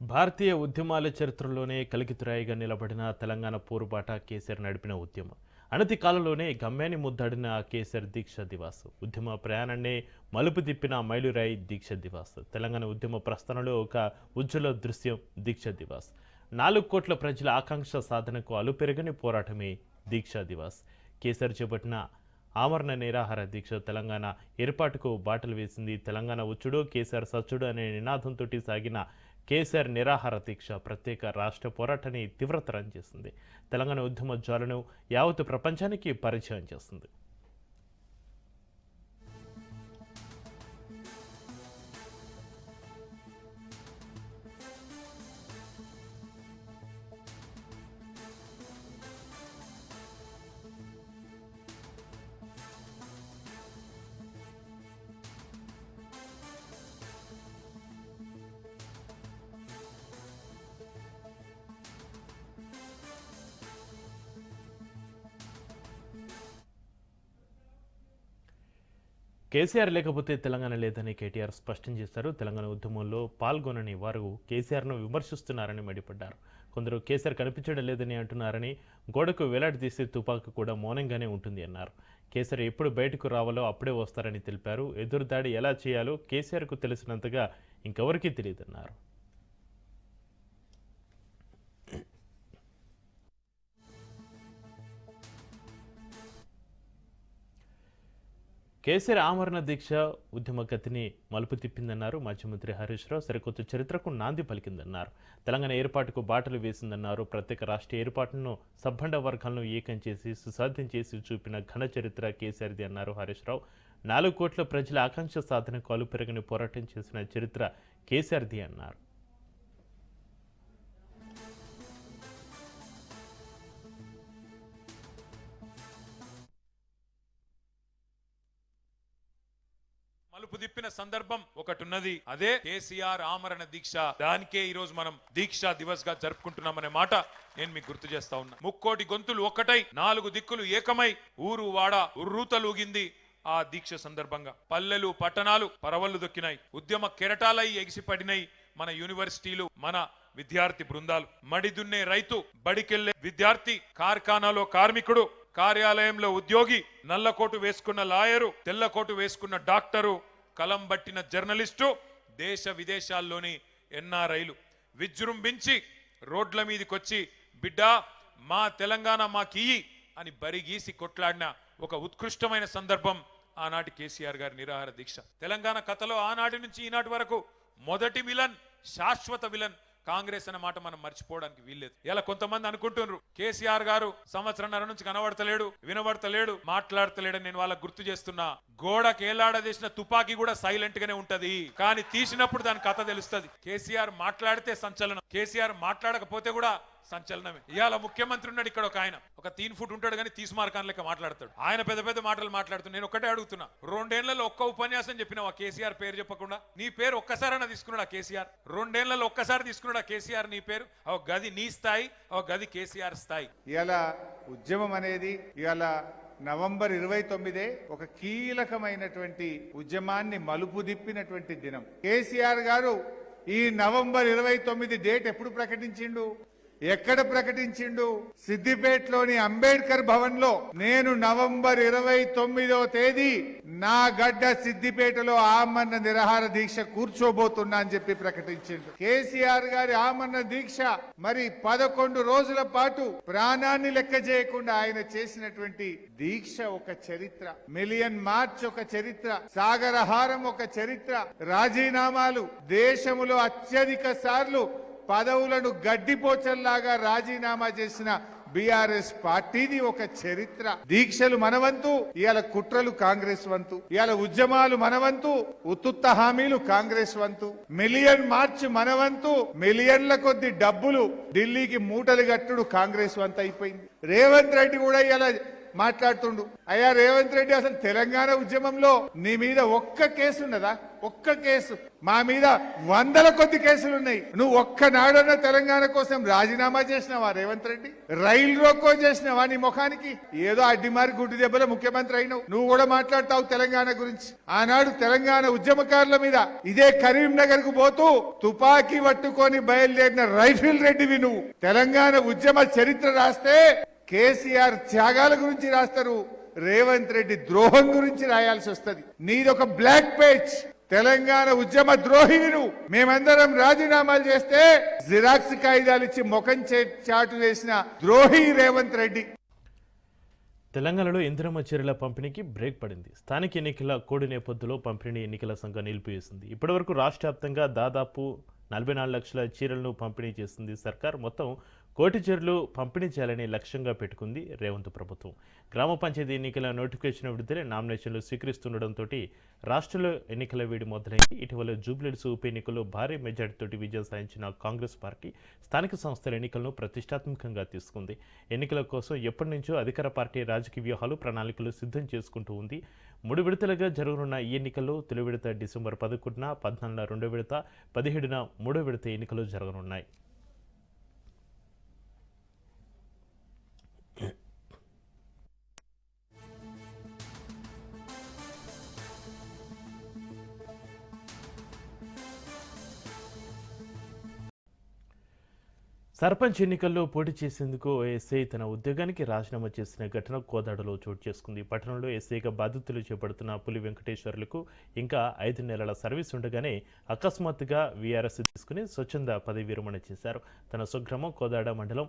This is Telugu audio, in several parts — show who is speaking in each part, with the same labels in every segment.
Speaker 1: భారతీయ ఉద్యమాల చరిత్రలోనే కలికితురాయిగా నిలబడిన తెలంగాణ పోరుబాట కేసీఆర్ నడిపిన ఉద్యమం. అనతి కాలంలోనే గమ్యాన్ని ముద్దాడిన కేసీఆర్ దీక్ష దివాస్. ఉద్యమ ప్రయాణాన్ని మలుపు తిప్పిన మైలురాయి దీక్ష దివాస్. తెలంగాణ ఉద్యమ ప్రస్థానంలో ఒక ఉజ్వల దృశ్యం దీక్ష దివాస్. నాలుగు కోట్ల ప్రజల ఆకాంక్ష సాధనకు అలుపెరగని పోరాటమే దీక్ష దివాస్. కేసీఆర్ చేపట్టిన ఆమరణ నిరాహార దీక్ష తెలంగాణ ఏర్పాటుకు బాటలు వేసింది తెలంగాణ ఉచ్చుడు కేసీఆర్ సచ్చుడు అనే నినాదంతో సాగిన కేసీఆర్ నిరాహార దీక్ష ప్రత్యేక రాష్ట్ర పోరాటాన్ని తీవ్రతరం చేసింది. తెలంగాణ ఉద్యమ జ్వాలను యావత్ ప్రపంచానికి పరిచయం చేస్తుంది కేసీఆర్ లేకపోతే తెలంగాణ లేదని కేటీఆర్ స్పష్టం చేశారు. తెలంగాణ ఉద్యమంలో పాల్గొనని వారు కేసీఆర్ను విమర్శిస్తున్నారని మండిపడ్డారు. కొందరు కేసీఆర్ కనిపించడం లేదని అంటున్నారని గోడకు వేలాడదీసే తుపాకు కూడా మౌనంగానే ఉంటుంది అన్నారు. కేసీఆర్ ఎప్పుడు బయటకు రావాలో అప్పుడే వస్తారని తెలిపారు. ఎదురుదాడి ఎలా చేయాలో కేసీఆర్కు తెలిసినంతగా ఇంకెవరికీ తెలియదన్నారు. కేసీఆర్ ఆమరణ దీక్ష ఉద్యమ గతిని మలుపు తిప్పిందన్నారు. మాజీ మంత్రి హరీష్ రావు సరికొత్త చరిత్రకు నాంది పలికిందన్నారు. తెలంగాణ ఏర్పాటుకు బాటలు వేసిందన్నారు. ప్రత్యేక రాష్ట్ర ఏర్పాటును సబ్బండ వర్గాలను ఏకం చేసి సుసాధ్యం చేసి చూపిన ఘన చరిత్ర కేసీఆర్ది అన్నారు హరీష్ రావు. నాలుగు కోట్ల ప్రజల ఆకాంక్ష సాధనకు అలుపెరగని పోరాటం చేసిన చరిత్ర కేసీఆర్ది అన్నారు.
Speaker 2: మలుపు తిప్పిన సందర్భం ఒకటి ఉన్నది అదే కేసీఆర్ ఆమరణ దీక్ష. దానికే ఈ రోజు మనం దీక్షా దివస్గా జరుపుకుంటున్నామనే మాట నేను మీకు గుర్తు చేస్తా ఉన్నా. ముక్కోటి గొంతులు ఒక్కటై నాలుగు దిక్కులు ఏకమై ఊరు వాడ ఉర్రూతలూగింది ఆ దీక్ష సందర్భంగా. పల్లెలు పట్టణాలు పరవళ్ళు దొక్కినాయి. ఉద్యమ కెరటాలై ఎగిసిపడినాయి మన యూనివర్సిటీలు మన విద్యార్థి బృందాలు. మడిదున్నే రైతు బడికెళ్ళే విద్యార్థి కార్ఖానాలో కార్మికుడు కార్యాలయంలో ఉద్యోగి నల్లకోటు వేసుకున్న లాయరు తెల్లకోటు వేసుకున్న డాక్టరు కలం బట్టిన జర్నలిస్టు దేశ విదేశాల్లోని ఎన్ఆర్ఐలు విజృంభించి రోడ్ల మీదకొచ్చి బిడ్డా మా తెలంగాణ మాకియ్యి అని బరిగీసి కొట్లాడిన ఒక ఉత్కృష్టమైన సందర్భం ఆనాటి కేసీఆర్ గారి నిరాహార దీక్ష. తెలంగాణ కథలో ఆనాటి నుంచి ఈనాటి వరకు మొదటి విలన్ శాశ్వత విలన్ కాంగ్రెస్ అన్న మాట మనం మర్చిపోవడానికి వీల్లేదు. ఇలా కొంతమంది అనుకుంటున్నారు కేసీఆర్ గారు సంవత్సరంన్నర నుంచి కనబడతలేడు వినబడతలేడు మాట్లాడతలేడని నేను వాళ్ళకి గుర్తు చేస్తున్నా. గోడకి ఏలాడదీసిన తుపాకీ కూడా సైలెంట్ గానే ఉంటది. కానీ తీసినప్పుడు దాని కథ తెలుస్తుంది. కేసీఆర్ మాట్లాడితే సంచలనం. కేసీఆర్ మాట్లాడకపోతే కూడా సంచలనమే. ఇవాళ ముఖ్యమంత్రి ఉన్నాడు ఇక్కడ ఒక ఆయన. ఒక తీన్ ఫుట్ ఉంటాడు కానీ తీసి మార్కాన్ లెక్క మాట్లాడతాడు. ఆయన పెద్ద పెద్ద మాటలు మాట్లాడుతున్నా నేను ఒక్కటే అడుగుతున్నా. రెండేళ్ళలో ఒక్క ఉపన్యాసం చెప్పిన కేసీఆర్ పేరు చెప్పకుండా? నీ పేరు ఒక్కసారైనా తీసుకున్నాడు ఆ కేసీఆర్? రెండేళ్ళలో ఒక్కసారి తీసుకున్నాడు ఆ కేసీఆర్ నీ పేరు? ఒక గది నీ స్థాయి ఒక గది కేసీఆర్ స్థాయి.
Speaker 3: ఇవాళ ఉద్యమం అనేది ఇవాళ నవంబర్ ఇరవై తొమ్మిదే ఒక కీలకమైనటువంటి ఉద్యమాన్ని మలుపు దిప్పినటువంటి దినం. కేసీఆర్ గారు ఈ నవంబర్ ఇరవై తొమ్మిది డేట్ ఎప్పుడు ప్రకటించిండు? ఎక్కడ ప్రకటించిండు? సిద్దిపేటలోని అంబేద్కర్ భవన్లో నేను నవంబర్ ఇరవై తొమ్మిదో తేదీ నా గడ్డ సిద్దిపేటలో ఆమరణ నిరహార దీక్ష కూర్చోబోతున్నా అని చెప్పి ప్రకటించిండు. కేసీఆర్ గారి ఆమరణ దీక్ష మరి పదకొండు రోజుల పాటు ప్రాణాన్ని లెక్క చేయకుండా ఆయన చేసినటువంటి దీక్ష ఒక చరిత్ర. మిలియన్ మార్చ్ ఒక చరిత్ర. సాగరహారం ఒక చరిత్ర. రాజీనామాలు దేశములో అత్యధిక సార్లు పదవులను గడ్డిపోచల్లాగా రాజీనామా చేసిన బీఆర్ఎస్ పార్టీది ఒక చరిత్ర. దీక్షలు మనవంతు ఇవాళ కుట్రలు కాంగ్రెస్ వంతు ఇవాళ ఉద్యమాలు మనవంతు ఉత్తుత్త హామీలు కాంగ్రెస్ వంతు. మిలియన్ మార్చ్ మనవంతు మిలియన్ల కొద్ది డబ్బులు ఢిల్లీకి మూటలు గట్టుడు కాంగ్రెస్ వంతు అయిపోయింది రేవంత్ రెడ్డి కూడా ఇలా మాట్లాడుతుండు. అయ్యా రేవంత్ రెడ్డి అసలు తెలంగాణ ఉద్యమంలో నీ మీద ఒక్క కేసు ఉన్నదా? ఒక్క కేసు. మా మీద వందల కొద్ది కేసులు ఉన్నాయి నువ్వు ఒక్కనాడన్న తెలంగాణ కోసం రాజీనామా చేసినావా రేవంత్ రెడ్డి? రైలు రోకో చేసినావా నీ ముఖానికి? ఏదో అడ్డిమారి గుడ్డు దెబ్బలో ముఖ్యమంత్రి అయినావు. నువ్వు కూడా మాట్లాడతావు తెలంగాణ గురించి. ఆనాడు తెలంగాణ ఉద్యమకారుల మీద ఇదే కరీంనగర్కు పోతూ తుపాకీ పట్టుకొని బయలుదేరిన రైఫిల్ రెడ్డివి నువ్వు. తెలంగాణ ఉద్యమ చరిత్ర రాస్తే కేసీఆర్ త్యాగాల గురించి రాస్తారు రేవంత్ రెడ్డి ద్రోహం గురించి రాయాల్సి వస్తుంది. నీదొక బ్లాక్ పేజ్. తెలంగాణ ఉద్యమ ద్రోహివి నువ్వు మేమందరం రాజీనామాలు చేస్తే జిరాక్స్ కాగితాలు ఇచ్చి ముఖం చే- చాటు చేసిన ద్రోహి రేవంత్ రెడ్డి.
Speaker 1: తెలంగాణలో ఇందిరమ్మ చీరల పంపిణీకి బ్రేక్ పడింది. స్థానిక ఎన్నికల కోడి నేపథ్యంలో పంపిణీ ఎన్నికల సంఘం నిలిపివేసింది. ఇప్పటివరకు రాష్ట్ర వ్యాప్తంగా దాదాపు నలభై నాలుగు లక్షల చీరలను పంపిణీ చేసింది సర్కార్. మొత్తం కోటి పంపిణీ చేయాలని లక్ష్యంగా పెట్టుకుంది రేవంత్ ప్రభుత్వం. గ్రామ పంచాయతీ ఎన్నికల నోటిఫికేషన్ విడుదల నామినేషన్లు స్వీకరిస్తుండటంతో రాష్ట్రంలో ఎన్నికల వేడి మొదలైంది. ఇటీవల జూబ్లీడ్స్ ఉప ఎన్నికల్లో భారీ మెజార్టీతోటి విజయం సాధించిన కాంగ్రెస్ పార్టీ స్థానిక సంస్థల ఎన్నికలను ప్రతిష్టాత్మకంగా తీసుకుంది. ఎన్నికల కోసం ఎప్పటి నుంచో అధికార పార్టీ రాజకీయ వ్యూహాలు ప్రణాళికలు సిద్ధం చేసుకుంటూ ఉంది. మూడు విడతలుగా జరగనున్న ఈ ఎన్నికల్లో తొలి విడత డిసెంబర్ పదకొండున పద్నాలుగున రెండో విడత పదిహేడున మూడో విడత ఎన్నికలు జరగనున్నాయి. సర్పంచ్ ఎన్నికల్లో పోటీ చేసేందుకు ఓ ఎస్ఐ తన ఉద్యోగానికి రాజీనామా చేసిన ఘటన కోదాడలో చోటు చేసుకుంది. పట్టణంలో ఎస్ఐగా బాధ్యతలు చేపడుతున్న పులి వెంకటేశ్వర్లకు ఇంకా ఐదు నెలల సర్వీస్ ఉండగానే అకస్మాత్తుగా వీఆర్ఎస్ తీసుకుని స్వచ్ఛంద పదవి విరమణ చేశారు. తన స్వగ్రామం కోదాడ మండలం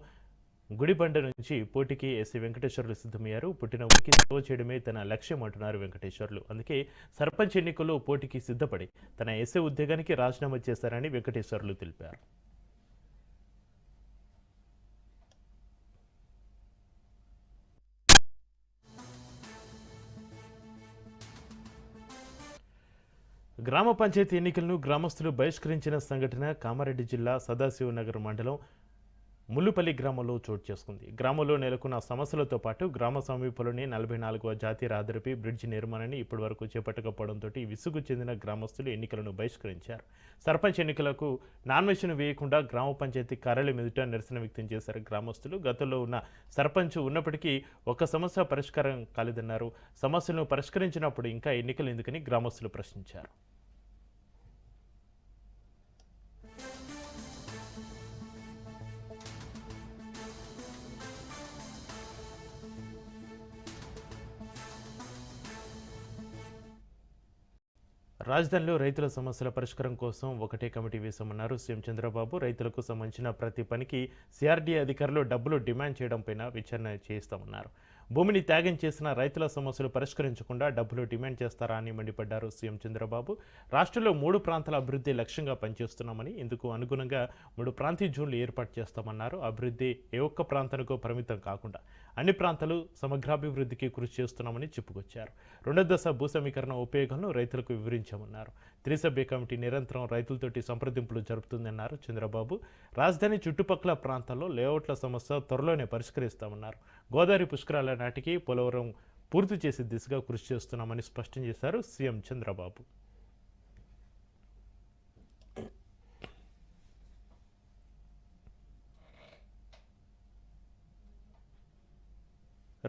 Speaker 1: గుడిబండ నుంచి పోటీకి ఎస్సీ వెంకటేశ్వర్లు సిద్ధమయ్యారు. పుట్టిన ఊరికి సేవ చేయడమే తన లక్ష్యం అంటున్నారు వెంకటేశ్వర్లు. అందుకే సర్పంచ్ ఎన్నికల్లో పోటీకి సిద్ధపడి తన ఎస్ఐ ఉద్యోగానికి రాజీనామా చేశారని వెంకటేశ్వర్లు తెలిపారు. గ్రామ పంచాయతీ ఎన్నికలను గ్రామస్తులు బహిష్కరించిన సంఘటన కామారెడ్డి జిల్లా సదాశివనగర్ మండలం ముల్లుపల్లి గ్రామంలో చోటు చేసుకుంది. గ్రామంలో నెలకొన్న సమస్యలతో పాటు గ్రామ సమీపంలోని నలభై నాలుగవ జాతీయ రహదారిపై బ్రిడ్జి నిర్మాణాన్ని ఇప్పటివరకు చేపట్టకపోవడంతో విసుగు చెందిన గ్రామస్తులు ఎన్నికలను బహిష్కరించారు. సర్పంచ్ ఎన్నికలకు నామినేషన్ వేయకుండా గ్రామ పంచాయతీ కార్యాలయం ఎదుట నిరసన వ్యక్తం చేశారు గ్రామస్తులు. గతంలో ఉన్న సర్పంచ్ ఉన్నప్పటికీ ఒక సమస్య పరిష్కారం కాలేదన్నారు. సమస్యలను పరిష్కరించినప్పుడు ఇంకా ఎన్నికలు ఎందుకని గ్రామస్తులు ప్రశ్నించారు. రాజధానిలో రైతుల సమస్యల పరిష్కారం కోసం ఒకటే కమిటీ వేశామన్నారు సీఎం చంద్రబాబు. రైతులకు సంబంధించిన ప్రతి పనికి సిఆర్డీ అధికారులు డబ్బులు డిమాండ్ చేయడంపైన విచారణ చేస్తామన్నారు భూమిని త్యాగం చేసిన రైతుల సమస్యలు పరిష్కరించకుండా డబ్బులు డిమాండ్ చేస్తారా అని మండిపడ్డారు సీఎం చంద్రబాబు. రాష్ట్రంలో మూడు ప్రాంతాల అభివృద్ధి లక్ష్యంగా పనిచేస్తున్నామని ఇందుకు అనుగుణంగా మూడు ప్రాంతీయ జోన్లు ఏర్పాటు చేస్తామన్నారు. అభివృద్ధి ఏ ఒక్క ప్రాంతానికో పరిమితం కాకుండా అన్ని ప్రాంతాలు సమగ్రాభివృద్ధికి కృషి చేస్తున్నామని చెప్పుకొచ్చారు. రెండో దశ భూ సమీకరణ ఉపయోగాలను రైతులకు వివరించామన్నారు. త్రిసభ్య కమిటీ నిరంతరం రైతులతోటి సంప్రదింపులు జరుపుతుందన్నారు చంద్రబాబు. రాజధాని చుట్టుపక్కల ప్రాంతాల్లో లేఅవుట్ల సమస్య త్వరలోనే పరిష్కరిస్తామన్నారు. గోదావరి పుష్కరాల నాటికి పోలవరం పూర్తి చేసే దిశగా కృషి చేస్తున్నామని స్పష్టం చేశారు సీఎం చంద్రబాబు.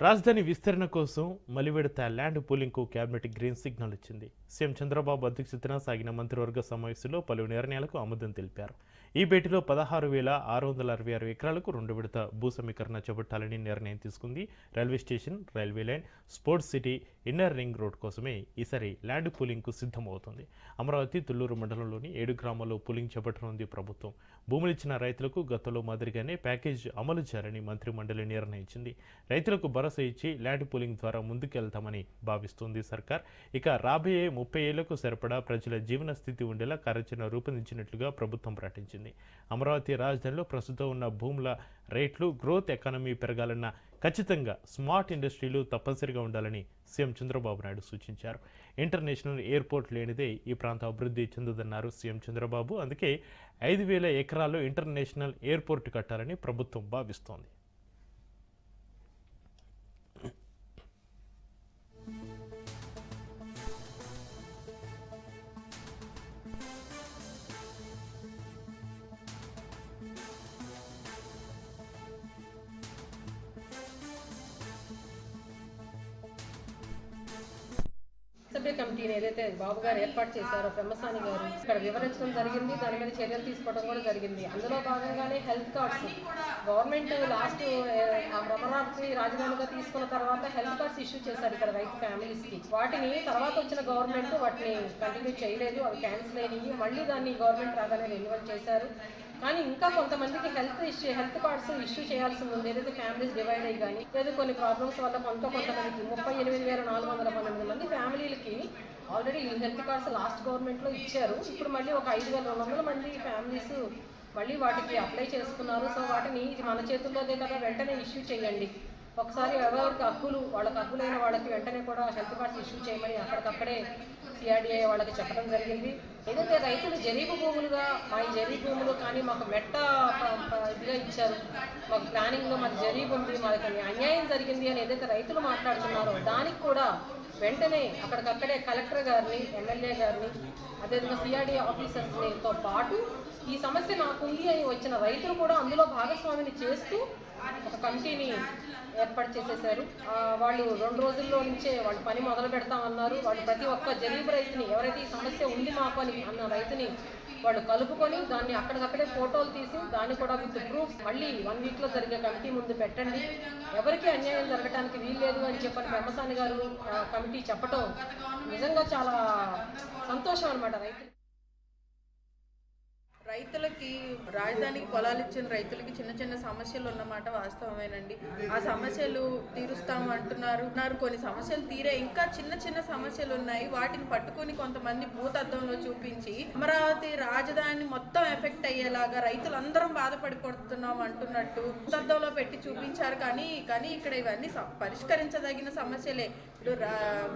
Speaker 1: రాజధాని విస్తరణ కోసం మలివిడత ల్యాండ్ పూలింగ్కు కేబినెట్ గ్రీన్ సిగ్నల్ ఇచ్చింది. సీఎం చంద్రబాబు అధ్యక్షతన సాగిన మంత్రివర్గ సమావేశంలో పలు నిర్ణయాలకు ఆమోదం తెలిపారు. ఈ భేటీలో పదహారు వేల ఆరు వందల అరవై ఆరు ఎకరాలకు రెండు విడత భూ సమీకరణ చేపట్టాలని నిర్ణయం తీసుకుంది railway station railway line sports city inner ring road కోసమే ఈసారి ల్యాండ్ పూలింగ్కు సిద్ధమవుతుంది. అమరావతి తుళ్ళూరు మండలంలోని ఏడు గ్రామాల్లో పూలింగ్ చేపట్టనుంది ప్రభుత్వం. భూములు ఇచ్చిన రైతులకు గతంలో మాదిరిగానే ప్యాకేజ్ అమలు చేయాలని మంత్రి మండలి నిర్ణయించింది. రైతులకు భరోసా ఇచ్చి ల్యాండ్ పూలింగ్ ద్వారా ముందుకెళ్తామని భావిస్తోంది సర్కార్. ఇక రాబోయే ముప్పై ఏళ్ళకు సరిపడా ప్రజల జీవన స్థితి ఉండేలా కార్యాచరణ రూపొందించినట్లుగా ప్రభుత్వం ప్రకటించింది అమరావతి రాజధానిలో ప్రస్తుతం ఉన్న భూముల రేట్లు గ్రోత్ ఎకానమీ పెరగాలన్న ఖచ్చితంగా స్మార్ట్ ఇండస్ట్రీలు తప్పనిసరిగా ఉండాలని సీఎం చంద్రబాబు నాయుడు సూచించారు. ఇంటర్నేషనల్ ఎయిర్పోర్ట్ లేనిదే ఈ ప్రాంతం అభివృద్ధి చెందదన్నారు సీఎం చంద్రబాబు. అందుకే ఐదు వేల ఎకరాల్లో ఇంటర్నేషనల్ ఎయిర్పోర్ట్ కట్టాలని ప్రభుత్వం భావిస్తోంది.
Speaker 4: కమిటీని ఏదైతే బాబు గారు ఏర్పాటు చేశారో బ్రహ్మసాని గారు ఇక్కడ వివరించడం జరిగింది. దాని మీద చర్యలు తీసుకోవడం కూడా జరిగింది. అందులో భాగంగానే health cards government last Amaravati రాజధానిగా తీసుకున్న తర్వాత హెల్త్ కార్డ్స్ ఇష్యూ చేశారు ఇక్కడ రైతు ఫ్యామిలీస్కి. వాటిని తర్వాత వచ్చిన గవర్నమెంట్ వాటిని కంటిన్యూ చేయలేదు అవి క్యాన్సిల్ అయినాయి. మళ్ళీ దాన్ని గవర్నమెంట్ రాగానే రెన్యువల్ చేశారు. కానీ ఇంకా కొంతమందికి health issue health cards issue చేయాల్సి ఉంది. ఏదైతే ఫ్యామిలీస్ డివైడ్ అయ్యి కానీ లేదా కొన్ని ప్రాబ్లమ్స్ వల్ల కొంత కొంతమందికి ముప్పై ఎనిమిది వేల నాలుగు వందల పంతొమ్మిది మంది ఫ్యామిలీలకి ఆల్రెడీ హెల్త్ కార్డ్స్ లాస్ట్ గవర్నమెంట్లో ఇచ్చారు. ఇప్పుడు మళ్ళీ ఒక ఐదు వేల రెండు వందల మంది ఫ్యామిలీస్ మళ్ళీ వాటికి అప్లై చేసుకున్నారు. సో వాటిని ఇది మన చేతుల్లోనే కదా వెంటనే ఇష్యూ చేయండి. ఒకసారి ఎవరికి హక్కులు వాళ్ళకి హక్కులైన వాళ్ళకి వెంటనే కూడా హెల్త్ కార్డ్స్ ఇష్యూ చేయమని అక్కడికక్కడే సిఆర్డీఐ వాళ్ళకి చెప్పడం జరిగింది. ఏదైతే రైతులు జరీపు భూములుగా మా ఈ జరీ భూములు కానీ మాకు మెట్ట ఇదిగా ఇచ్చారు. మాకు ప్లానింగ్లో మాకు జరీపు ఉంది మాకు అన్యాయం జరిగింది అని ఏదైతే రైతులు మాట్లాడుతున్నారో దానికి కూడా వెంటనే అక్కడికక్కడే కలెక్టర్ గారిని ఎమ్మెల్యే గారిని అదేవిధంగా సిఆర్డీ ఆఫీసర్స్తో పాటు ఈ సమస్య నాకుంది అని వచ్చిన రైతులు కూడా అందులో భాగస్వామిని చేస్తూ ఒక కమిటీని ఏర్పాటు చేసేసారు వాళ్ళు రెండు రోజుల్లో నుంచే వాళ్ళు పని మొదలు పెడతామన్నారు వాళ్ళు ప్రతి ఒక్క జరీబు రైతుని ఎవరైతే ఈ సమస్య ఉంది మాకు అని అన్న రైతుని వాళ్ళు కలుపుకొని దాన్ని అక్కడికక్కడే ఫోటోలు తీసి దాన్ని కూడా విత్ ప్రూఫ్ మళ్ళీ వన్ వీక్లో జరిగే కమిటీ ముందు పెట్టండి. ఎవరికి అన్యాయం జరగడానికి వీల్లేదు అని చెప్పని బ్రహ్మసాని గారు కమిటీ చెప్పటం నిజంగా చాలా సంతోషం అనమాట రైతు
Speaker 5: రైతులకి రాజధానికి పొలాలు ఇచ్చిన రైతులకి చిన్న చిన్న సమస్యలు ఉన్నమాట వాస్తవమేనండి. ఆ సమస్యలు తీరుస్తాం అంటున్నారు. కొన్ని సమస్యలు తీరే ఇంకా చిన్న చిన్న సమస్యలు ఉన్నాయి. వాటిని పట్టుకొని కొంతమంది భూతద్దంలో చూపించి అమరావతి రాజధాని మొత్తం ఎఫెక్ట్ అయ్యేలాగా రైతులందరం బాధపడిపోతున్నాం అంటున్నట్టు భూతద్దంలో పెట్టి చూపించారు. కానీ కానీ ఇక్కడ ఇవన్నీ పరిష్కరించదగిన సమస్యలే. ఇప్పుడు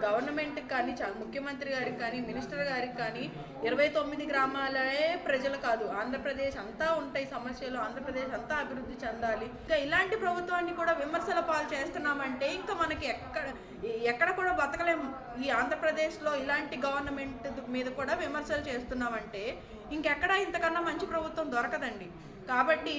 Speaker 5: గవర్నమెంట్ కానీ ముఖ్యమంత్రి గారికి కానీ మినిస్టర్ గారికి కానీ ఇరవై తొమ్మిది గ్రామాలే ప్రజలు కాదు. ఆంధ్రప్రదేశ్ అంతా ఉంటాయి సమస్యలు. ఆంధ్రప్రదేశ్ అంతా అభివృద్ధి చెందాలి. ఇంకా ఇలాంటి ప్రభుత్వాన్ని కూడా విమర్శల పాలు చేస్తున్నామంటే ఇంకా మనకి ఎక్కడ ఎక్కడ కూడా బతకలేము ఈ ఆంధ్రప్రదేశ్లో ఇలాంటి గవర్నమెంట్ మీద కూడా విమర్శలు చేస్తున్నామంటే ఇంకెక్కడ ఇంతకన్నా మంచి ప్రభుత్వం దొరకదండి. కాబట్టి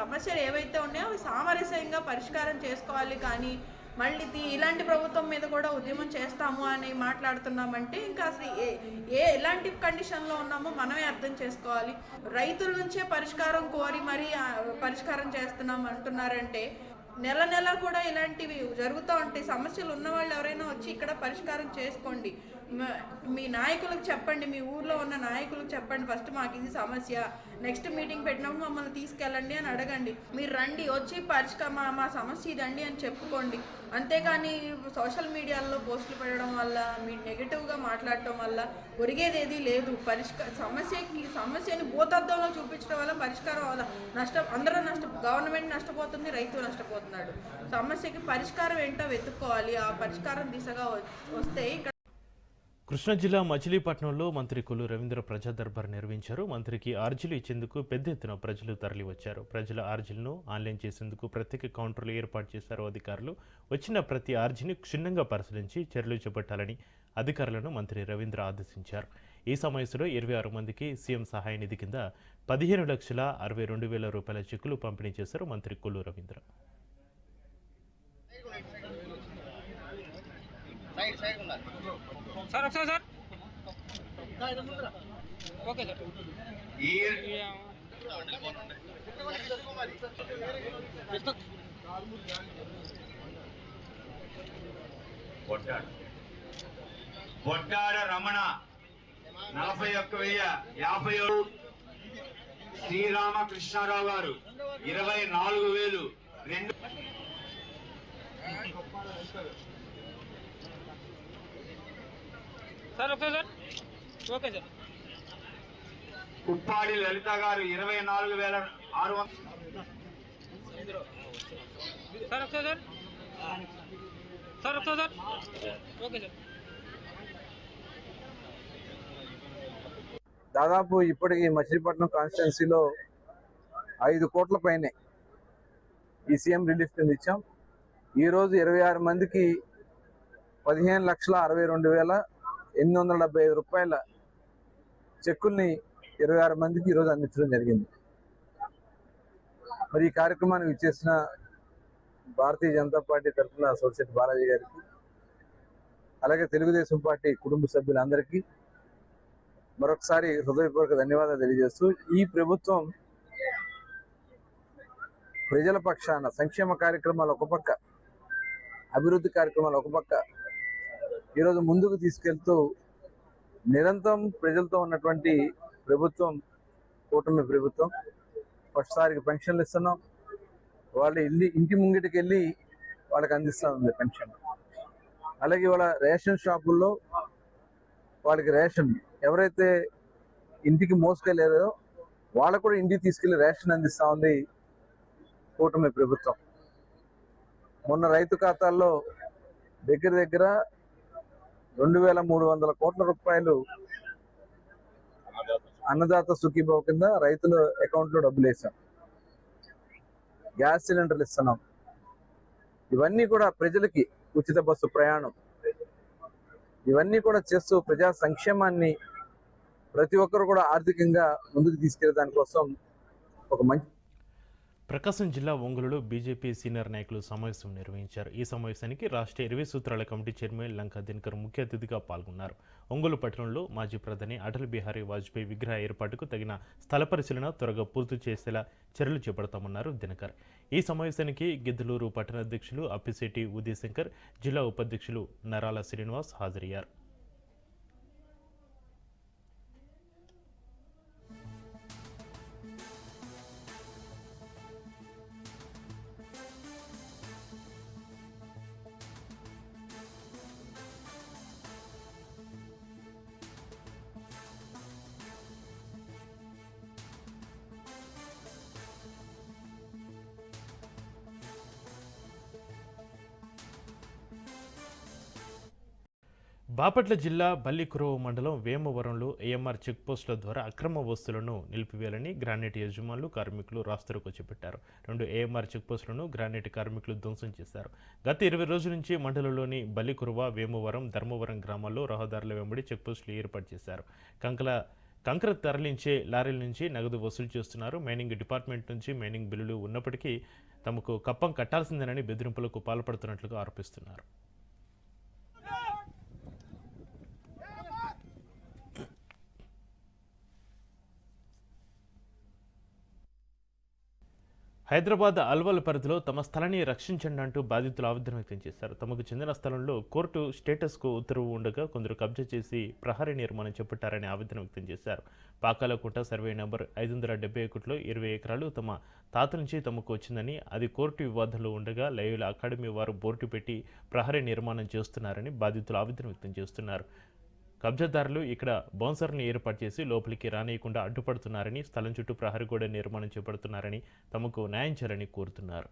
Speaker 5: సమస్యలు ఏవైతే ఉన్నాయో అవి సామరస్యంగా పరిష్కారం చేసుకోవాలి. కానీ మళ్ళీ ఇది- ఇలాంటి ప్రభుత్వం మీద కూడా ఉద్యమం చేస్తాము అని మాట్లాడుతున్నామంటే ఇంకా అసలు ఏ ఏ ఎలాంటి కండిషన్లో ఉన్నామో మనమే అర్థం చేసుకోవాలి. రైతుల నుంచే పరిష్కారం కోరి మరీ పరిష్కారం చేస్తున్నాం అంటున్నారంటే నెల నెల కూడా ఇలాంటివి జరుగుతూ ఉంటాయి. సమస్యలు ఉన్న వాళ్ళు ఎవరైనా వచ్చి ఇక్కడ పరిష్కారం చేసుకోండి. మీ నాయకులకు చెప్పండి మీ ఊర్లో ఉన్న నాయకులకు చెప్పండి. ఫస్ట్ మాకు ఇది సమస్య. నెక్స్ట్ మీటింగ్ పెట్టినప్పుడు మమ్మల్ని తీసుకెళ్ళండి అని అడగండి. మీరు రండి వచ్చి పరిష్క మా మా సమస్య ఇదండి అని చెప్పుకోండి. అంతేకాని సోషల్ మీడియాలో పోస్టులు పెట్టడం వల్ల మీ నెగిటివ్గా మాట్లాడటం వల్ల ఒరిగేది ఏది లేదు. పరిష్కార సమస్యకి సమస్యని భూతత్వంలో చూపించడం వల్ల పరిష్కారం వల్ల నష్టం అందరూ నష్ట గవర్నమెంట్ నష్టపోతుంది రైతు నష్టపోతున్నాడు. సమస్యకి పరిష్కారం ఏంటో వెతుక్కోవాలి. ఆ పరిష్కారం దిశగా వస్తే ఇక్కడ
Speaker 1: కృష్ణా జిల్లా మచిలీపట్నంలో మంత్రి కొల్లు రవీంద్ర ప్రజా దర్బార్ నిర్వహించారు. మంత్రికి ఆర్జీలు ఇచ్చేందుకు పెద్ద ఎత్తున ప్రజలు తరలివచ్చారు. ప్రజల ఆర్జీలను ఆన్లైన్ చేసేందుకు ప్రత్యేక కౌంటర్లు ఏర్పాటు చేశారు అధికారులు. వచ్చిన ప్రతి ఆర్జీని క్షుణ్ణంగా పరిశీలించి చర్యలు చేపట్టాలని అధికారులను మంత్రి రవీంద్ర ఆదేశించారు. ఈ సమావేశంలో ఇరవై ఆరు మందికి సీఎం సహాయ నిధి కింద పదిహేను లక్షల అరవై రెండు వేల రూపాయల చెక్కులు పంపిణీ చేశారు మంత్రి కొల్లు రవీంద్ర.
Speaker 6: సార్ ఒకసారి sir. Okay sir.
Speaker 7: Kottada Ramana నలభై ఒక్క వెయ్యి యాభై ఏడు. శ్రీరామకృష్ణారావు గారు ఇరవై నాలుగు వేలు రెండు
Speaker 6: సార్ ఒకసారి sir. Okay sir.
Speaker 7: Kuppadi Lalitha garu ఇరవై నాలుగు వేల ఆరు వందల
Speaker 6: సార్ ఒకసారి సార్. సార్ ఒకసారి సార్. Okay sir.
Speaker 8: దాదాపు ఇప్పటికి మచిలీపట్నం కాన్స్టిట్యున్సీలో ఐదు కోట్ల పైనే ఈ సీఎం రిలీఫ్ కింద ఇచ్చాం. ఈరోజు ఇరవై ఆరు మందికి పదిహేను లక్షల అరవై రెండు వేల ఎనిమిది వందల డెబ్బై ఐదు రూపాయల చెక్కుల్ని ఇరవై ఆరు మందికి ఈరోజు అందించడం జరిగింది. మరి ఈ కార్యక్రమానికి ఇచ్చేసిన భారతీయ జనతా పార్టీ తరఫున అసోసియేట్ బాలాజీ గారికి అలాగే తెలుగుదేశం పార్టీ కుటుంబ సభ్యులందరికీ మరొకసారి హృదయపూర్వక ధన్యవాదాలు తెలియజేస్తూ ఈ ప్రభుత్వం ప్రజల పక్షాన సంక్షేమ కార్యక్రమాలు ఒక పక్క అభివృద్ధి కార్యక్రమాలు ఒక పక్క ఈరోజు ముందుకు తీసుకెళ్తూ నిరంతరం ప్రజలతో ఉన్నటువంటి ప్రభుత్వం కూటమి ప్రభుత్వం ఫస్ట్సారికి పెన్షన్లు ఇస్తున్నాం. వాళ్ళు వెళ్ళి ఇంటి ముంగిటికి వెళ్ళి వాళ్ళకి అందిస్తూ ఉంది పెన్షన్. అలాగే వాళ్ళ రేషన్ షాపుల్లో వాళ్ళకి రేషన్ ఎవరైతే ఇంటికి మోసుకెళ్ళారో వాళ్ళకు కూడా ఇంటికి తీసుకెళ్ళి రేషన్ అందిస్తూ ఉంది కూటమి ప్రభుత్వం. మొన్న రైతు ఖాతాల్లో దగ్గర దగ్గర రెండు వేల మూడు వందల కోట్ల రూపాయలు అన్నదాత సుఖీభావ కింద రైతుల అకౌంట్లో డబ్బులు వేసాం గ్యాస్ సిలిండర్లు ఇస్తున్నాం. ఇవన్నీ కూడా ప్రజలకి ఉచిత బస్సు ప్రయాణం. ఇవన్నీ కూడా చేస్తూ ప్రజా సంక్షేమాన్ని ప్రతి ఒక్కరు కూడా ఆర్థికంగా ముందుకు తీసుకెళ్ళే దానికోసం ఒక మంచి
Speaker 1: ప్రకాశం జిల్లా ఒంగోలులో బీజేపీ సీనియర్ నాయకులు సమావేశం నిర్వహించారు. ఈ సమావేశానికి రాష్ట్ర ఇరవై సూత్రాల కమిటీ చైర్మన్ లంకా దినకర్ ముఖ్య అతిథిగా పాల్గొన్నారు. ఒంగోలు పట్టణంలో మాజీ ప్రధాని అటల్ బిహారీ వాజ్పేయి విగ్రహ ఏర్పాటుకు తగిన స్థల పరిశీలన త్వరగా పూర్తి చేసేలా చర్యలు చేపడతామన్నారు దినకర్. ఈ సమావేశానికి గిద్దలూరు పట్టణ అధ్యక్షులు అప్పిశెట్టి ఉదయశంకర్ జిల్లా ఉపాధ్యక్షులు నరాల శ్రీనివాస్ హాజరయ్యారు. బాపట్ల జిల్లా బల్లికురవ మండలం వేమవరంలో ఏఎంఆర్ చెక్పోస్టుల ద్వారా అక్రమ వస్తువులను నిలిపివేయాలని గ్రానైట్ యజమానులు కార్మికులు రాస్తరుకు చేపట్టారు. రెండు ఏఎంఆర్ చెక్పోస్టులను గ్రానైట్ కార్మికులు ధ్వంసం చేశారు. గత ఇరవై రోజుల నుంచి మండలంలోని బల్లికురవ వేమవరం ధర్మవరం గ్రామాల్లో రహదారుల వెంబడి చెక్పోస్టులు ఏర్పాటు చేశారు. కంకల కంకర తరలించే లారీల నుంచి నగదు వసూలు చేస్తున్నారు. మైనింగ్ డిపార్ట్మెంట్ నుంచి మైనింగ్ బిల్లులు ఉన్నప్పటికీ తమకు కప్పం కట్టాల్సిందేనని బెదిరింపులకు పాల్పడుతున్నట్లుగా ఆరోపిస్తున్నారు. హైదరాబాద్ అల్వల్ పరిధిలో తమ స్థలాన్ని రక్షించండి అంటూ బాధితులు ఆవేదన వ్యక్తం చేశారు. తమకు చెందిన స్థలంలో కోర్టు స్టేటస్కు ఉత్తర్వు ఉండగా కొందరు కబ్జా చేసి ప్రహరీ నిర్మాణం చేపట్టారని ఆవేదన వ్యక్తం చేశారు. పాకాలకుంట సర్వే నెంబర్ ఐదు వందల డెబ్బై ఒకటిలో ఇరవై ఎకరాలు తమ తాత నుంచి తమకు వచ్చిందని అది కోర్టు వివాదంలో ఉండగా లయోల అకాడమీ వారు బోర్డు పెట్టి ప్రహరీ నిర్మాణం చేస్తున్నారని బాధితులు ఆవేదన వ్యక్తం చేస్తున్నారు. కబ్జాదారులు ఇక్కడ బౌన్సర్ని ఏర్పాటు చేసి లోపలికి రానియకుండా అడ్డుపడుతున్నారని స్థలం చుట్టూ ప్రహరీ గోడ నిర్మాణం చేపడుతున్నారని తమకు న్యాయం చేయాలని కోరుతున్నారు.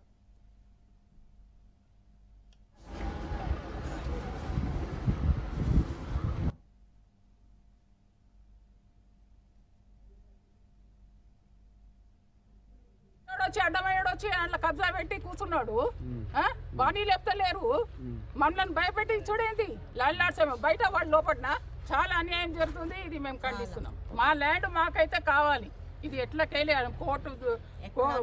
Speaker 9: వచ్చి అడ్డమయ్యాడు వచ్చి అందులో కబ్జా పెట్టి కూర్చున్నాడు. ఆ? బాడీ లేపుతలేరు. మనల్ని భయపెట్టి చూడేంది? ఏమో. బయట వాళ్ళు లోపడిన చాలా అన్యాయం జరుగుతుంది ఇది మేము ఖండిస్తున్నాం. మా ల్యాండ్ మాకైతే కావాలి. ఇది ఎట్లకెళ్ళి కోర్టు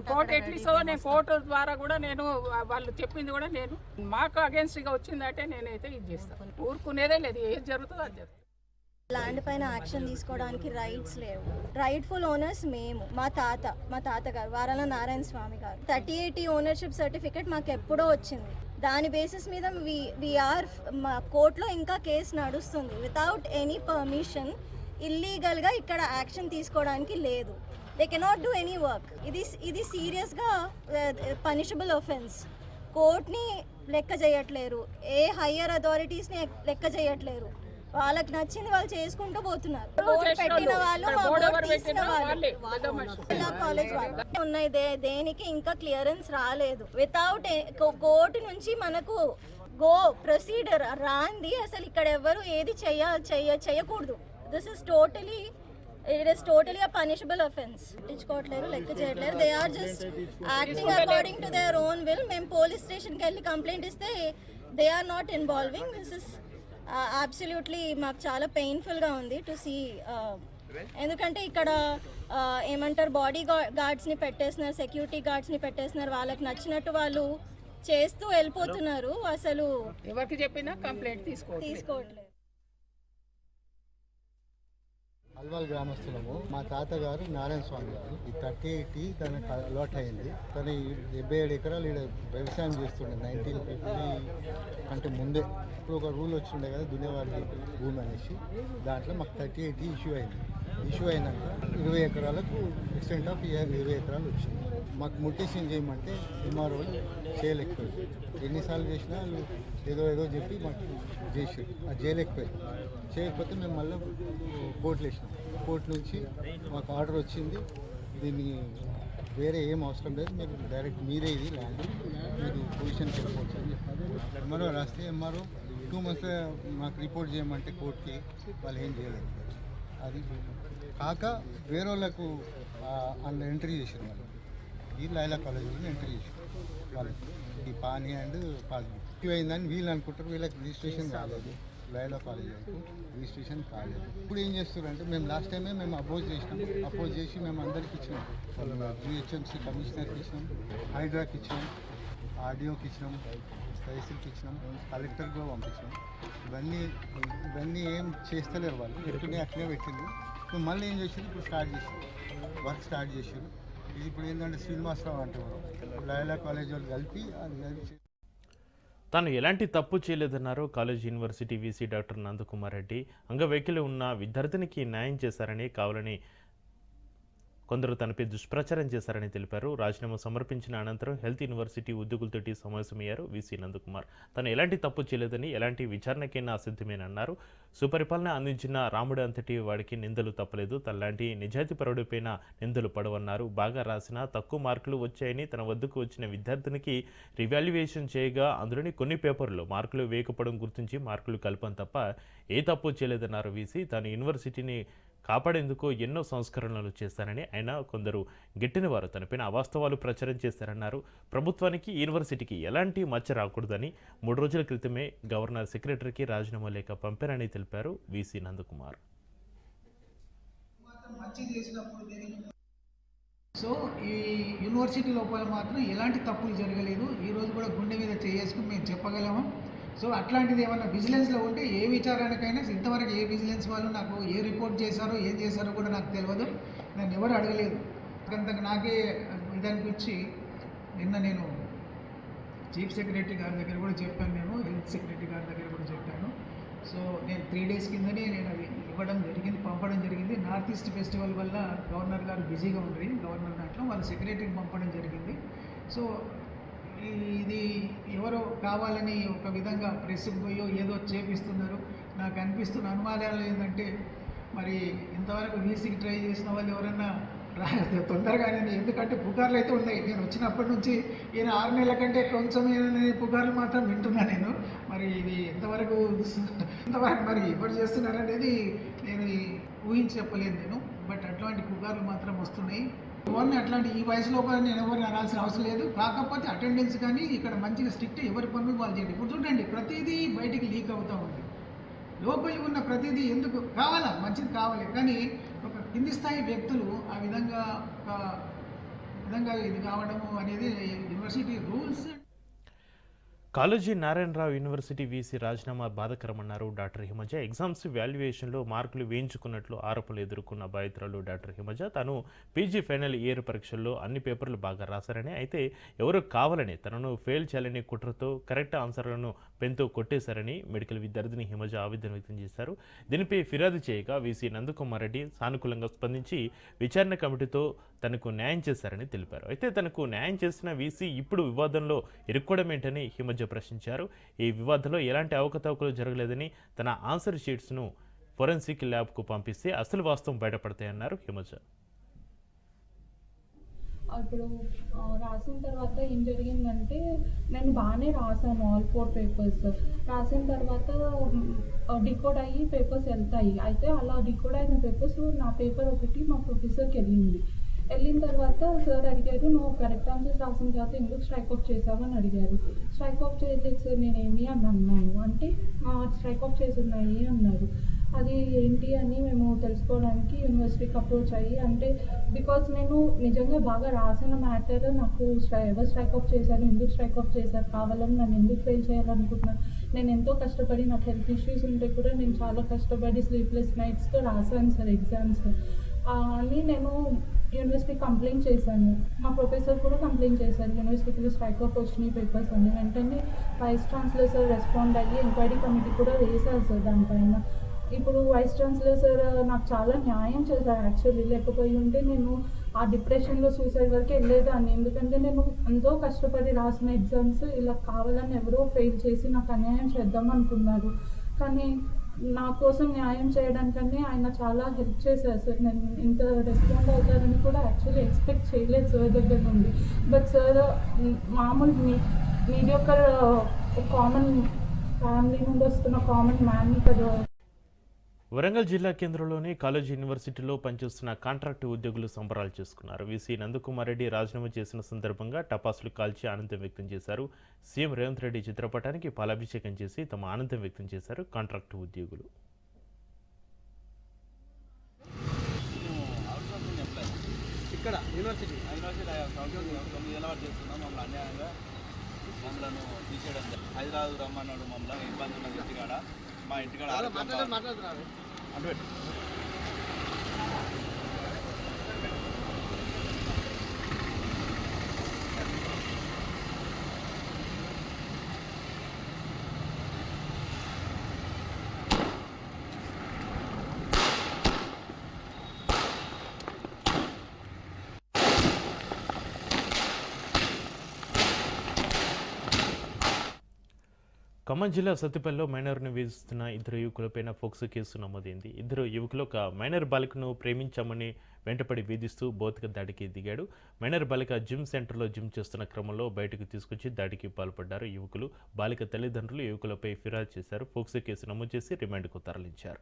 Speaker 9: కోర్టు ఎట్లీసో నేను కోర్టు ద్వారా కూడా నేను వాళ్ళు చెప్పింది కూడా నేను. మాకు అగేన్స్ట్గా వచ్చిందంటే నేనైతే ఇది చేస్తాను ఊరుకునేదే లేదు. ఏది జరుగుతుందో అది జరుగుతుంది.
Speaker 10: ల్యాండ్ పైన యాక్షన్ తీసుకోవడానికి రైట్స్ లేవు. రైట్ఫుల్ ఓనర్స్ మేము మా తాత మా తాతగారు వారాల నారాయణ స్వామి గారు. థర్టీ ఎయిటీ ఓనర్షిప్ సర్టిఫికేట్ మాకు ఎప్పుడో వచ్చింది. దాని బేసిస్ మీద విఆర్ మా కోర్టులో ఇంకా కేసు నడుస్తుంది. వితౌట్ ఎనీ పర్మిషన్ ఇల్లీగల్గా ఇక్కడ యాక్షన్ తీసుకోవడానికి లేదు. They cannot do any work ఇది ఇది సీరియస్గా పనిషబుల్ ఒఫెన్స్ కోర్ట్ని లెక్క చేయట్లేరు. ఏ హయ్యర్ అథారిటీస్ని లెక్క చేయట్లేరు. వాళ్ళకి నచ్చింది వాళ్ళు చేసుకుంటూ పోతున్నారు. పెట్టిన వాళ్ళు? మా
Speaker 9: బోర్డు
Speaker 10: తీసిన కాలేజ్ వాళ్ళు. ఉన్నాయి దేనికి ఇంకా క్లియరెన్స్ రాలేదు. వితౌట్ కోర్టు నుంచి మనకు గో ప్రొసీడర్ రాంది. అసలు ఇక్కడ ఎవరు ఏది చెయ్య చెయ్య చేయకూడదు. This is totally it is totally a punishable offence పట్టించుకోవట్లేరు లెక్క చేయట్లేరు. They are just acting according to their own will మేము పోలీస్ స్టేషన్కి వెళ్ళి కంప్లైంట్ ఇస్తే they are not involving this is absolutely మాకు చాలా పెయిన్ఫుల్గా ఉంది టు సీ ఎందుకంటే ఇక్కడ ఏమంటారు బాడీ గార్డ్స్ని పెట్టేస్తున్నారు సెక్యూరిటీ గార్డ్స్ని పెట్టేస్తున్నారు వాళ్ళకి నచ్చినట్టు వాళ్ళు చేస్తూ వెళ్ళిపోతున్నారు అసలు
Speaker 9: ఎవరికి చెప్పినా కంప్లైంట్
Speaker 10: తీసుకోవట్లేదు.
Speaker 11: అల్వాల్ గ్రామస్తులము. మా తాతగారు నారాయణ స్వామి గారు. ఈ థర్టీ ఎయిటీ తనకు అలవాటు అయింది. తను ఈ డెబ్బై ఏడు ఎకరాలు ఇక్కడ వ్యవసాయం చేస్తుండే. నైన్టీన్ ఫిఫ్టీ అంటే ముందే. ఇప్పుడు ఒక రూల్ వచ్చిండే కదా దున్నేవాడి భూమి అనేసి. దాంట్లో మాకు థర్టీ ఎయిటీ ఇష్యూ అయింది. ఇష్యూ అయినాక ఇరవై ఎకరాలకు ఎక్స్టెంట్ ఆఫ్ ఇరవై ఎకరాలు వచ్చింది. మాకు ముటేషన్ చేయమంటే ఎంఆర్ఓ చేయలేకపోయింది. ఎన్నిసార్లు చేసినా వాళ్ళు ఏదో ఏదో చెప్పి మాకు చేసి అది చేయలేకపోయారు చేయకపోతే మేము మళ్ళీ కోర్టులు వేసినాం. కోర్టు నుంచి మాకు ఆర్డర్ వచ్చింది. దీన్ని వేరే ఏం అవసరం లేదు. మీరు డైరెక్ట్ మీరే ఇది ల్యాండ్ మీరు పొజిషన్కి వెళ్ళిపోవచ్చు అని చెప్పారు. ఎంఆర్ఓ రాస్తే ఎంఆర్ఓ టూ మంత్స్ మాకు రిపోర్ట్ చేయమంటే కోర్టుకి వాళ్ళు ఏం చేయలేదు. అది కాక వేరే వాళ్ళకు అందులో ఎంట్రీ చేసారు వాళ్ళు ఈ లైలా కాలేజీలో ఎంట్రీ చేసారు వాళ్ళకి. ఈ పానీ అండ్ పాస్బుక్ ఇవి అయిందని వీళ్ళు అనుకుంటారు వీళ్ళకి రిజిస్ట్రేషన్ కాలేదు. లైలా కాలేజ్ వరకు రిజిస్ట్రేషన్ కాలేదు. ఇప్పుడు ఏం చేస్తారంటే మేము లాస్ట్ టైమే మేము అపోజ్ చేసినాం. అపోజ్ చేసి మేము అందరికి ఇచ్చినాం. జిహెచ్ఎంసీ కమిషనర్కి ఇచ్చినాం హైడ్రాకి ఇచ్చినాం ఆర్డీఓకి ఇచ్చినాం తహసీల్కి ఇచ్చినాం కలెక్టర్కి కూడా పంపించినాం. ఇవన్నీ ఇవన్నీ ఏం చేస్తలేరు వాళ్ళు. పెట్టినే అట్లనే పెట్టింది ఇప్పుడు మళ్ళీ ఏం చేసింది ఇప్పుడు స్టార్ట్ చేసింది వర్క్ స్టార్ట్ చేసారు ఇది ఇప్పుడు ఏంటంటే శ్రీనివాసరావు అంటున్నారు. లయలా కాలేజ్ వాళ్ళు కలిపి అది కలిపి
Speaker 1: తాను ఎలాంటి తప్పు చేయలేదన్నారు college university VC doctor Nandakumar Reddy. అంగవైకల్యం ఉన్న విద్యార్థినికి న్యాయం చేశారని కావాలని కొందరు తనపై దుష్ప్రచారం చేశారని తెలిపారు. రాజీనామా సమర్పించిన అనంతరం హెల్త్ యూనివర్సిటీ ఉద్యోగులతోటి సమావేశమయ్యారు వీసీ నందకుమార్. తాను ఎలాంటి తప్పు చేయలేదని ఎలాంటి విచారణకైనా అసిద్ధమేనన్నారు. సుపరిపాలన అందించిన రాముడు అంతటి వాడికి నిందలు తప్పలేదు. తనలాంటి నిజాయితీపరుడిపైన నిందలు పడవన్నారు. బాగా రాసిన తక్కువ మార్కులు వచ్చాయని తన వద్దకు వచ్చిన విద్యార్థినికి రివాల్యుయేషన్ చేయగా అందులోని కొన్ని పేపర్లు మార్కులు వేయకపోవడం గుర్తించి మార్కులు కలపం తప్ప ఏ తప్పు చేయలేదన్నారు వీసీ తాను యూనివర్సిటీని కాపాడేందుకు ఎన్నో సంస్కరణలు చేస్తానని ఆయన కొందరు గెట్టినవారు తనపైన అవాస్తవాలు ప్రచారం చేశారన్నారు. ప్రభుత్వానికి యూనివర్సిటీకి ఎలాంటి మచ్చ రాకూడదని మూడు రోజుల క్రితమే గవర్నర్ సెక్రటరీకి రాజీనామా లేఖ పంపారని తెలిపారు వీసీ నందకుమార్.
Speaker 12: సో ఈ యూనివర్సిటీ లోపల మాత్రం ఎలాంటి తప్పులు జరగలేదు. ఈ రోజు కూడా గుండె మీద చేసుకుని మేము చెప్పగలము. సో అట్లాంటిది ఏమన్నా విజిలెన్స్లో ఉంటే ఏ విచారానికైనా ఇంతవరకు ఏ విజిలెన్స్ వాళ్ళు నాకు ఏ రిపోర్ట్ చేశారో ఏం చేశారో కూడా నాకు తెలియదు నన్ను ఎవరు అడగలేదు అంతకు నాకే ఇదనిపించి నిన్న నేను చీఫ్ సెక్రటరీ గారి దగ్గర కూడా చెప్పాను నేను హెల్త్ సెక్రటరీ గారి దగ్గర కూడా చెప్పాను. సో నేను త్రీ డేస్ కిందనే నేను అది ఇవ్వడం జరిగింది పంపడం జరిగింది. నార్త్ ఈస్ట్ ఫెస్టివల్ వల్ల గవర్నర్ గారు బిజీగా ఉండరు గవర్నర్ దాంట్లో వాళ్ళ సెక్రటరీకి పంపడం జరిగింది. సో ఇది ఎవరో కావాలని ఒక విధంగా ప్రెస్కి పోయో ఏదో చేపిస్తున్నారు. నాకు అనిపిస్తున్న అనుమానాలు ఏంటంటే మరి ఇంతవరకు వీసీకి ట్రై చేసిన వాళ్ళు ఎవరన్నా రా తొందరగానే ఎందుకంటే పుకార్లు అయితే ఉన్నాయి. నేను వచ్చినప్పటి నుంచి ఈయన ఆరు నెలల కంటే కొంచెం పుకార్లు మాత్రం వింటున్నా నేను. మరి ఇది ఎంతవరకు ఇంతవరకు మరి ఎవరు చేస్తున్నారనేది నేను ఊహించి చెప్పలేను నేను. బట్ అట్లాంటి పుకార్లు మాత్రం వస్తున్నాయి. ఎవరిని అట్లాంటి ఈ వయసు లోపల నేను ఎవరిని అనాల్సిన అవసరం లేదు. కాకపోతే అటెండెన్స్ కానీ ఇక్కడ మంచిగా స్ట్రిక్ట్ ఎవరి పనులు వాళ్ళు చేయండి. ఇప్పుడు చూడండి ప్రతిదీ బయటికి లీక్ అవుతూ ఉంది. లోపలి ఉన్న ప్రతిదీ ఎందుకు? కావాలా? మంచిది కావాలి. కానీ ఒక కింది స్థాయి వ్యక్తులు ఆ విధంగా ఒక విధంగా ఇది కావడము అనేది university rules
Speaker 1: college Narayanarao university VC రాజీనామా బాధకరమన్నారు డాక్టర్ హిమజ. ఎగ్జామ్స్ వాల్యుయేషన్లో మార్కులు వేయించుకున్నట్లు ఆరోపణలు ఎదుర్కొన్న బాధితురాలు డాక్టర్ హిమజ. తాను పీజీ ఫైనల్ ఇయర్ పరీక్షల్లో అన్ని పేపర్లు బాగా రాశారని అయితే ఎవరు కావాలని తనను ఫెయిల్ చేయాలని కుట్రతో కరెక్ట్ ఆన్సర్లను పెన్తో కొట్టేశారని మెడికల్ విద్యార్థిని హిమజ ఆవేదన వ్యక్తం చేశారు. దీనిపై ఫిర్యాదు చేయగా వీసీ నందకుమార్ రెడ్డి సానుకూలంగా స్పందించి విచారణ కమిటీతో తనకు న్యాయం చేశారని తెలిపారు. అయితే తనకు న్యాయం చేసిన వీసీ ఇప్పుడు వివాదంలో ఇరుక్కోవడం ఏంటని హిమజ ప్రశ్నించారు. ఈ వివాదంలో ఎలాంటి అవకతవకలు జరగలేదని తన ఆన్సర్ షీట్స్ను ఫోరెన్సిక్ ల్యాబ్కు పంపిస్తే అసలు వాస్తవం బయటపడతాయన్నారు హిమజ.
Speaker 13: ఇప్పుడు రాసిన తర్వాత ఏం జరిగిందంటే నేను బాగానే రాసాను ఆల్ ఫోర్ పేపర్స్ రాసిన తర్వాత డికోడ్ అయ్యి పేపర్స్ వెళ్తాయి. అయితే అలా డికోడ్ అయిన పేపర్స్ నా పేపర్ ఒకటి మా ప్రొఫెసర్కి వెళ్ళింది. వెళ్ళిన తర్వాత సార్ అడిగారు నువ్వు కరెక్ట్ ఆన్సర్స్ రాసిన తర్వాత ఎందుకు స్ట్రైక్ అవుట్ చేసావు అని అడిగారు. స్ట్రైక్ అవుట్ చేయలేదు సార్ నేనేమి అని అన్నాను. అంటే స్ట్రైక్ అవుట్ చేసి ఉన్నాయి అన్నారు. అది ఏంటి అని మేము తెలుసుకోవడానికి యూనివర్సిటీకి అప్రోచ్ అయ్యి అంటే బికాస్ నేను నిజంగా బాగా రాసిన మ్యాటర్ నాకు స్ట్రై ఎవరు స్ట్రైక్ ఆఫ్ చేశారు ఎందుకు స్ట్రైక్ ఆఫ్ చేశారు కావాలని నన్ను ఎందుకు ఫెయిల్ చేయాలనుకుంటున్నాను నేను ఎంతో కష్టపడి నాకు హెల్త్ ఇష్యూస్ ఉంటే కూడా నేను చాలా కష్టపడి స్లీప్లెస్ నైట్స్తో రాశాను సార్ ఎగ్జామ్స్ అని నేను యూనివర్సిటీ కంప్లైంట్ చేశాను. మా ప్రొఫెసర్ కూడా కంప్లైంట్ చేశారు యూనివర్సిటీకి స్ట్రైక్ ఆఫ్ వచ్చినాయి పేపర్స్ అని. వెంటనే వైస్ ఛాన్సలర్ సార్ రెస్పాండ్ అయ్యి ఎంక్వైరీ కమిటీ కూడా వేశారు సార్ దానిపైన. ఇప్పుడు వైస్ ఛాన్సలర్ సార్ నాకు చాలా న్యాయం చేశారు యాక్చువల్లీ. లేకపోయి ఉంటే నేను ఆ డిప్రెషన్లో సూసైడ్ వరకు వెళ్ళేదాన్ని. ఎందుకంటే నేను ఎంతో కష్టపడి రాసిన ఎగ్జామ్స్ ఇలా కావాలని ఎవరో ఫెయిల్ చేసి నాకు అన్యాయం చేద్దాం అనుకున్నారు. కానీ నా కోసం న్యాయం చేయడానికని ఆయన చాలా హెల్ప్ చేశారు సార్. నేను ఇంత రెస్పాండ్ అవుతారని కూడా యాక్చువల్లీ ఎక్స్పెక్ట్ చేయలేదు సార్ దగ్గర నుండి. బట్ సార్ మామూలు మీ మీడియోకర్ కామన్ ఫ్యామిలీ నుండి వస్తున్న కామన్ మ్యాన్ కదా.
Speaker 1: వరంగల్ జిల్లా కేంద్రంలోని కాలేజ్ యూనివర్సిటీలో పనిచేస్తున్న కాంట్రాక్టు ఉద్యోగులు సంబరాలు చేసుకున్నారు. వీసీ నందకుమార్ రెడ్డి రాజీనామా చేసిన సందర్భంగా టపాసులు కాల్చి ఆనందం వ్యక్తం చేశారు. సీఎం రేవంత్ రెడ్డి చిత్రపటానికి పాలాభిషేకం చేసి తమ ఆనందం వ్యక్తం చేశారు కాంట్రాక్టు ఉద్యోగులు.
Speaker 6: ఇక్కడ యూనివర్సిటీ యూనివర్సిటీ తొమ్మిది ఏళ్ళ చేస్తున్నాం మమ్మల్ని అన్యాయంగా. మమ్మల్ని తీసేయడం హైదరాబాద్ రమ్మన్నాడు మమ్మల్ని ఇబ్బంది ఉన్న వ్యక్తి కాడ? మా ఇంటికాడ అటు
Speaker 1: ఖమ్మం జిల్లా సత్తిపల్లిలో మైనర్ను వేధిస్తున్న ఇద్దరు యువకులపైన ఫోక్సో కేసు నమోదైంది. ఇద్దరు యువకులు ఒక మైనర్ బాలికను ప్రేమించామని వెంటపడి వేధిస్తూ భౌతిక దాడికి దిగాడు. మైనర్ బాలిక జిమ్ సెంటర్లో జిమ్ చేస్తున్న క్రమంలో బయటకు తీసుకొచ్చి దాడికి పాల్పడ్డారు. యువకులు బాలిక తల్లిదండ్రులు యువకులపై ఫిర్యాదు చేశారు. ఫోక్సో కేసు నమోదు చేసి రిమాండ్కు తరలించారు.